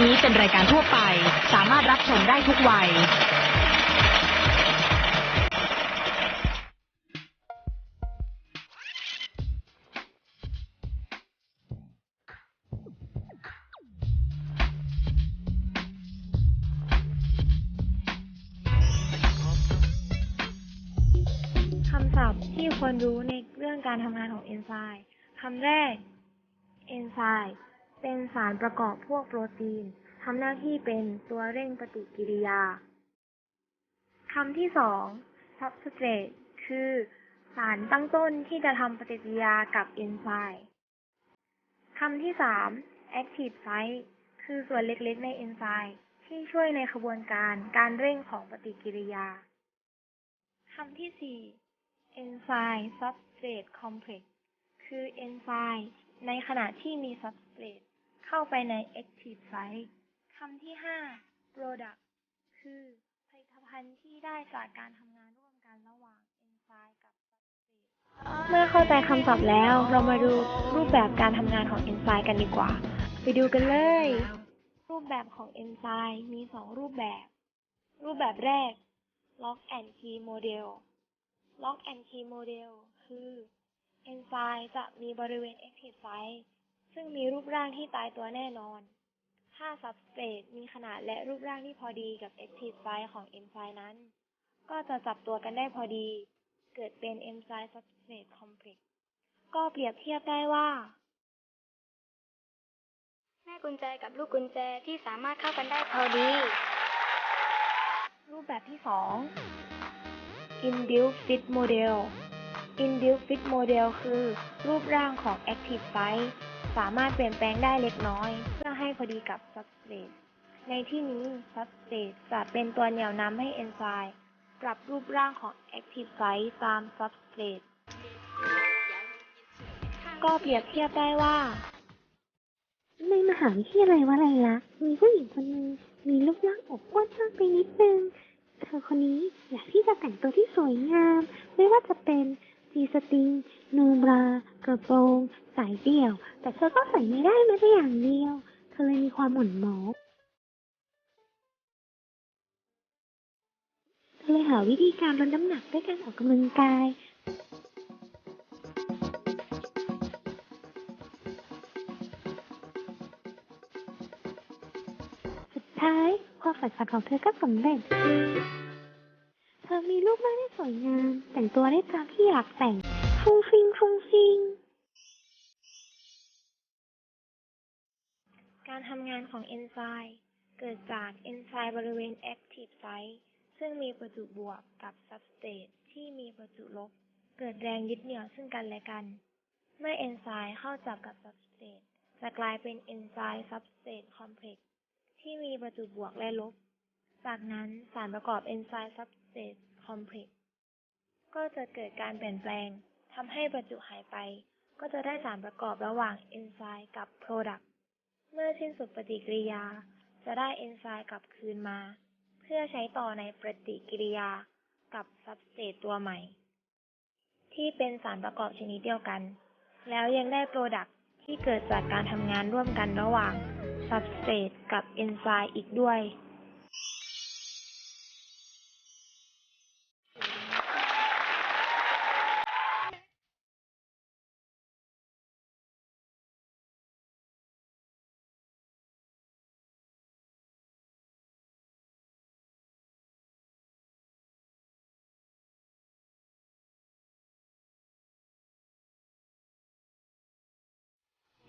นี้เป็นรายการทั่วไป สามารถรับชมได้ทุกวัย คำศัพท์ที่ควรรู้ในเรื่องการทำงานของเอนไซม์คำแรก เอนไซม์ เป็นสารประกอบพวกโปรตีนทำหน้าที่เป็นตัวเร่งปฏิกิริยาคำที่สอง substrate คือสารตั้งต้นที่จะทำปฏิกิริยากับเอนไซม์คำที่สาม active site คือส่วนเล็กๆ ในเอนไซม์ที่ช่วยในขบวนการการเร่งของปฏิกิริยา คำที่สี่ enzyme substrate complex คือเอนไซม์ในขณะที่มี substrate เข้าไปใน active site คำที่ห้า product คือผลิตภัณฑ์ที่ได้จากการทำงานร่วมกันระหว่างเอนไซม์กับ substrate เมื่อเข้าใจคำศัพท์แล้ว เรามาดูรูปแบบการทำงานของเอนไซม์กันดีกว่า ไปดูกันเลย รูปแบบของเอนไซม์มีสองรูปแบบ รูปแบบแรก Lock and Key Model Lock and Key Model คือเอนไซม์จะมีบริเวณ Active Site ซึ่งมีรูปร่างที่ตายตัวแน่นอนถ้า Substrate มีขนาดและรูปร่างที่พอดีกับ Active Site ของเอนไซม์นั้น ก็จะจับตัวกันได้พอดี เกิดเป็น Enzyme Substrate Complex ก็เปรียบเทียบได้ว่า แม่กุญแจกับลูกกุญแจที่สามารถเข้ากันได้พอดี รูปแบบที่สอง Induced Fit Model Induced Fit Model คือ รูปร่างของ Active Site สามารถเปลี่ยนแปลงได้เล็กน้อย เพื่อให้พอดีกับ Substrate ในที่นี้ Substrate จะเป็นตัวเหนี่ยวนำให้เอนไซม์ปรับรูปร่างของ Active Site ตาม Substrate ก็เปรียบเทียบได้ว่าในมหาวิทยาลัยวลัยลักษณ์มีผู้หญิงคนนึงมีรูปร่างอบอ้วนมากไปนิดนึงเธอคนนี้อยากที่จะแต่งตัวที่สวยงาม ไม่ว่าจะเป็น จีสตริงนูบรากระโปรง สายเดี่ยว แต่เธอก็ใส่ไม่ได้แม้แต่อย่างเดียว เธอเลยมีความหม่นหมองเธอเลยหาวิธีการลดน้ำหนักด้วยการออกกำลังกายสุดท้ายความฝันฝันของเธอก็สำเร็จ เธอมีรูปร่างที่สวยงาม แต่งตัวได้ตามที่อยากแต่ง ฟุ้งฟิงฟุ้งฟิงการทำงานของเอนไซม์เกิดจากเอนไซม์บริเวณ Active Site ซึ่งมีประจุบวกกับ Substrate ที่มีประจุลบ เกิดแรงยึดเหนี่ยวซึ่งกันและกัน เมื่อเอนไซม์เข้าจับกับ Substrate จะกลายเป็นเอนไซม์ Substrate Complex ที่มีประจุบวกและลบ จากนั้นสารประกอบเอนไซม์ Substrate Complex ก็จะเกิดการเปลี่ยนแปลงทำให้ประจุหายไป ก็จะได้สารประกอบระหว่างเอนไซม์กับ Product เมื่อสิ้นสุดปฏิกิริยา จะได้เอนไซม์กลับคืนมา เพื่อใช้ต่อในปฏิกิริยากับซับสเตตตัวใหม่ ที่เป็นสารประกอบชนิดเดียวกัน แล้วยังได้โปรดักต์ที่เกิดจากการทำงานร่วมกันระหว่างซับสเตตกับเอนไซม์อีกด้วย